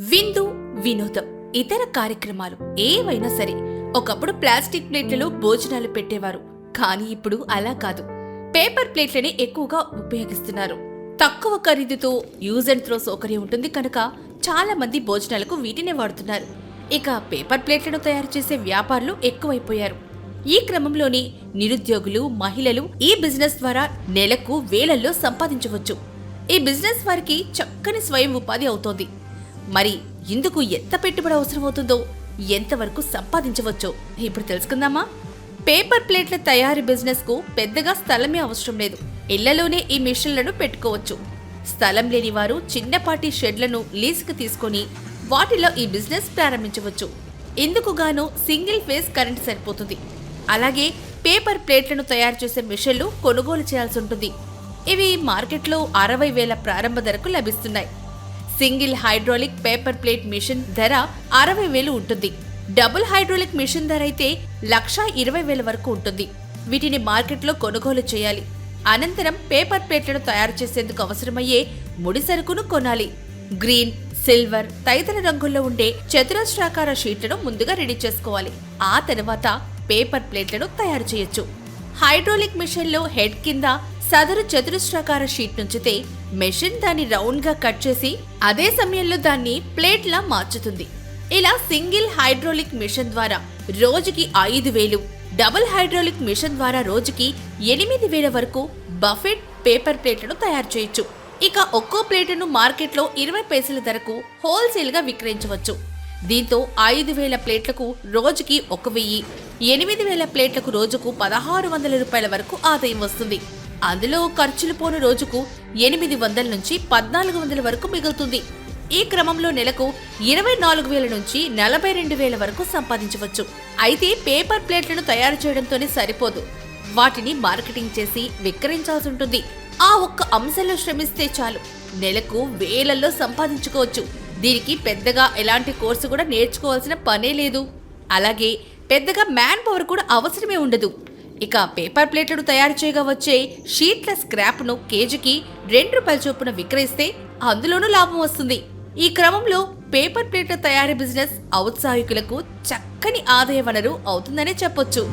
విందు వినోదం ఇతర కార్యక్రమాలు ఏవైనా సరే ఒకప్పుడు ప్లాస్టిక్ ప్లేట్లలో భోజనాలు పెట్టేవారు. కానీ ఇప్పుడు అలా కాదు. పేపర్ ప్లేట్లనే ఎక్కువగా ఉపయోగిస్తున్నారు. తక్కువ ఖరీదుతో యూజ్ అండ్ త్రో సౌకర్యం ఉంటుంది కనుక చాలా మంది భోజనాలకు వీటినే వాడుతున్నారు. ఇక పేపర్ ప్లేట్లను తయారు చేసే వ్యాపారులు ఎక్కువైపోయారు. ఈ క్రమంలోనే నిరుద్యోగులు మహిళలు ఈ బిజినెస్ ద్వారా నెలకు వేలల్లో సంపాదించవచ్చు. ఈ బిజినెస్ వారికి చక్కని స్వయం ఉపాధి అవుతోంది. మరి ఇందుకు ఎంత పెట్టుబడి అవసరమవుతుందో ఎంతవరకు సంపాదించవచ్చో ఇప్పుడు తెలుసుకుందామా? పేపర్ ప్లేట్ల తయారీ బిజినెస్కు పెద్దగా స్థలమే అవసరం లేదు. ఇళ్ళలోనే ఈ మిషన్లను పెట్టుకోవచ్చు. స్థలం లేని వారు చిన్నపాటి షెడ్లను లీజుకు తీసుకొని వాటిలో ఈ బిజినెస్ ప్రారంభించవచ్చు. ఇందుకు గాను సింగిల్ ఫేజ్ కరెంట్ సరిపోతుంది. అలాగే పేపర్ ప్లేట్లను తయారు చేసే మిషన్లు కొనుగోలు చేయాల్సి ఉంటుంది. ఇవి మార్కెట్లో అరవై వేల ప్రారంభ ధరకు లభిస్తున్నాయి. Single hydraulic paper plate machine ధర అరవై వేలు ఉంటుంది. డబుల్ హైడ్రాలిక్ మిషన్ ధర అయితే లక్ష ఇరవై వేల వరకు ఉంటుంది. వీటిని మార్కెట్లో కొనుగోలు చేయాలి. అనంతరం పేపర్ ప్లేట్లను తయారు చేసేందుకు అవసరమయ్యే ముడి సరుకును కొనాలి. గ్రీన్ సిల్వర్ తదితర రంగుల్లో ఉండే చతురస్రాకార షీట్లను ముందుగా రెడీ చేసుకోవాలి. ఆ తర్వాత పేపర్ ప్లేట్లను తయారు చేయొచ్చు. హైడ్రాలిక్ మిషన్లో హెడ్ కింద సదరు చతురస్రాకార షీట్ నుంచితే మెషిన్ దాన్ని రౌండ్గా కట్ చేసి అదే సమయంలో దాన్ని ప్లేట్లా మార్చుతుంది. ఇలా సింగిల్ హైడ్రోలిక్ మిషన్ ద్వారా రోజుకి ఐదు వేలు డబుల్ హైడ్రాలిక్ మిషన్ ద్వారా రోజుకి ఎనిమిది వేల వరకు బఫెట్ పేపర్ ప్లేట్లను తయారు చేయొచ్చు. ఇక ఒక్కో ప్లేటును మార్కెట్లో ఇరవై పైసల ధరకు హోల్సేల్గా విక్రయించవచ్చు. దీంతో ఐదు వేల ప్లేట్లకు రోజుకి ఒక వెయ్యి ఎనిమిది వేల ప్లేట్లకు రోజుకు పదహారు వందల రూపాయల వరకు ఆదాయం వస్తుంది. అందులో ఖర్చులు పోను రోజుకు ఎనిమిది వందల నుంచి పద్నాలుగు వందల వరకు మిగులుతుంది. ఈ క్రమంలో నెలకు ఇరవై నాలుగు వేల నుంచి నలభై రెండు వేల వరకు సంపాదించవచ్చు. అయితే పేపర్ ప్లేట్లను తయారు చేయడంతోనే సరిపోదు. వాటిని మార్కెటింగ్ చేసి విక్రయించాల్సి ఉంటుంది. ఆ ఒక్క అంశంలో శ్రమిస్తే చాలు. నెలకు వేలల్లో సంపాదించుకోవచ్చు. దీనికి పెద్దగా ఎలాంటి కోర్సు కూడా నేర్చుకోవాల్సిన పనే లేదు. అలాగే పెద్దగా మ్యాన్ పవర్ కూడా అవసరమే ఉండదు. ఇక పేపర్ ప్లేట్లను తయారు చేయగా వచ్చే షీట్ల స్క్రాప్ను కేజీకి రెండు రూపాయల చొప్పున విక్రయిస్తే అందులోనూ లాభం వస్తుంది. ఈ క్రమంలో పేపర్ ప్లేట్ల తయారీ బిజినెస్ ఔత్సాహికులకు చక్కని ఆదాయ వనరు అవుతుందనే చెప్పొచ్చు.